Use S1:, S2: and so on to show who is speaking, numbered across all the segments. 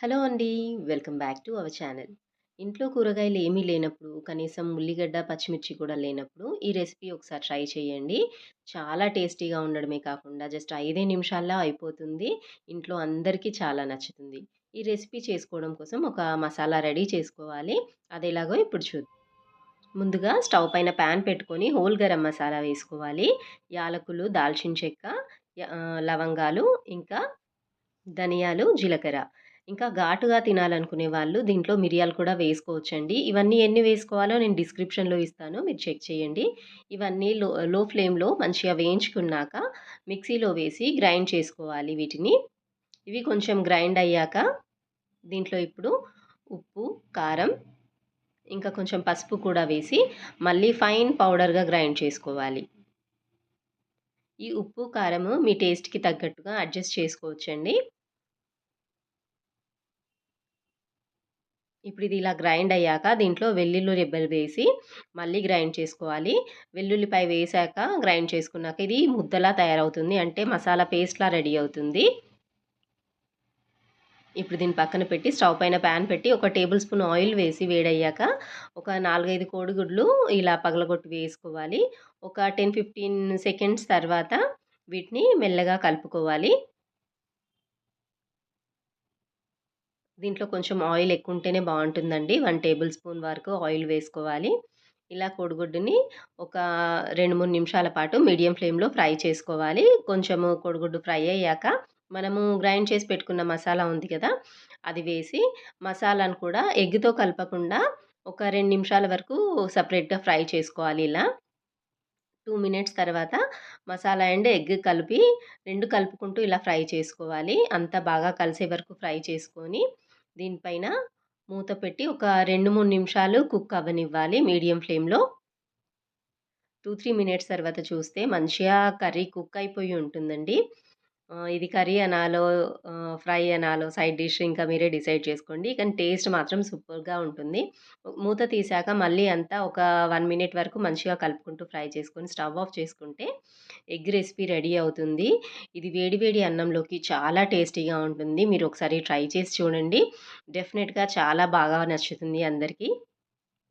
S1: Hello అండి. Welcome back to our channel. ఇంట్లో కూరగాయలు ఏమీ లేనప్పుడు, కనీసం ఉల్లిగడ్డ, పచ్చిమిర్చి కూడా లేనప్పుడు ఈ రెసిపీ ఒకసారి ట్రై చేయండి. చాలా టేస్టీగా ఉండడమే కాకుండా జస్ట్ ఐదే నిమిషాల్లో అయిపోతుంది. ఇంట్లో అందరికీ చాలా నచ్చుతుంది. ఈ రెసిపీ చేసుకోవడం కోసం ఒక మసాలా రెడీ చేసుకోవాలి. అదేలాగో ఇప్పుడు చూద్దాం. ముందుగా స్టవ్ పైన ప్యాన్ పెట్టుకొని హోల్ గరం మసాలా వేసుకోవాలి. యాలకులు, దాల్చిన చెక్క, లవంగాలు, ఇంకా ధనియాలు, జీలకర్ర. ఇంకా ఘాటుగా తినాలనుకునే వాళ్ళు దీంట్లో మిరియాలు కూడా వేసుకోవచ్చండి. ఇవన్నీ ఎన్ని వేసుకోవాలో నేను డిస్క్రిప్షన్‌లో ఇస్తాను. మీరు చెక్ చేయండి. ఇవన్నీ లో లో ఫ్లేమ్‌లో మంచిగా వేయించుకున్నాక మిక్సీలో వేసి గ్రైండ్ చేసుకోవాలి వీటిని. ఇవి కొంచెం గ్రైండ్ అయ్యాక దీంట్లో ఇప్పుడు ఉప్పు, కారం, ఇంకా కొంచెం పసుపు కూడా వేసి మళ్ళీ ఫైన్ పౌడర్‌గా గ్రైండ్ చేసుకోవాలి. ఈ ఉప్పు, కారము మీ టేస్ట్‌కి తగ్గట్టుగా అడ్జస్ట్ చేసుకోవచ్చండి. ఇప్పుడు ఇది ఇలా గ్రైండ్ అయ్యాక దీంట్లో వెల్లుల్లి రెబ్బలు వేసి మళ్ళీ గ్రైండ్ చేసుకోవాలి. వెల్లుల్లిపై వేసాక గ్రైండ్ చేసుకున్నాక ఇది ముద్దలా తయారవుతుంది. అంటే మసాలా పేస్ట్‌లా రెడీ అవుతుంది. ఇప్పుడు దీన్ని పక్కన పెట్టి స్టవ్ పైన ప్యాన్ పెట్టి ఒక టేబుల్ స్పూన్ ఆయిల్ వేసి వేడయ్యాక ఒక 4, 5 కోడిగుడ్లు ఇలా పగలగొట్టి వేసుకోవాలి. ఒక 10, 15 సెకండ్స్ తర్వాత వీటిని మెల్లగా కలుపుకోవాలి. దీంట్లో కొంచెం ఆయిల్ ఎక్కువుంటేనే బాగుంటుందండి వన్ టేబుల్ స్పూన్ వరకు ఆయిల్ వేసుకోవాలి. ఇలా కోడిగుడ్డుని ఒక 2, 3 నిమిషాల పాటు మీడియం ఫ్లేమ్‌లో ఫ్రై చేసుకోవాలి. కొంచెము కోడిగుడ్డు ఫ్రై అయ్యాక మనము గ్రైండ్ చేసి పెట్టుకున్న మసాలా ఉంది కదా! అది వేసి మసాలాను కూడా ఎగ్‌తో కలపకుండా ఒక రెండు నిమిషాల వరకు సపరేట్గా ఫ్రై చేసుకోవాలి ఇలా. టూ మినిట్స్ తర్వాత మసాలా అండ్ ఎగ్ కలిపి రెండు కలుపుకుంటూ ఇలా ఫ్రై చేసుకోవాలి. అంతా బాగా కలిసే వరకు ఫ్రై చేసుకొని దీనిపైన మూత పెట్టి ఒక 2, 3 నిమిషాలు కుక్ అవ్వనివ్వాలి మీడియం ఫ్లేమ్‌లో. 2, 3 మినిట్స్ తర్వాత చూస్తే మంచిగా కర్రీ కుక్ అయిపోయి ఉంటుందండి. ఇది కర్రీ అనాలో ఫ్రై అనాలో సైడ్ డిష్ ఇంకా మీరే డిసైడ్ చేసుకోండి. కానీ టేస్ట్ మాత్రం సూపర్‌గా ఉంటుంది. మూత తీసాక మళ్ళీ అంతా ఒక వన్ మినిట్ వరకు మంచిగా కలుపుకుంటూ ఫ్రై చేసుకొని స్టవ్ ఆఫ్ చేసుకుంటే ఎగ్ రెసిపీ రెడీ అవుతుంది. ఇది వేడి వేడి అన్నంలోకి చాలా టేస్టీగా ఉంటుంది. మీరు ఒకసారి ట్రై చేసి చూడండి. డెఫినెట్గా చాలా బాగా నచ్చుతుంది అందరికీ.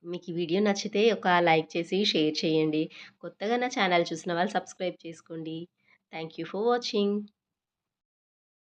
S1: మీకు ఈ వీడియో నచ్చితే ఒక లైక్ చేసి షేర్ చేయండి. కొత్తగా నా ఛానల్ చూసిన వాళ్ళు సబ్స్క్రైబ్ చేసుకోండి. Thank you for watching.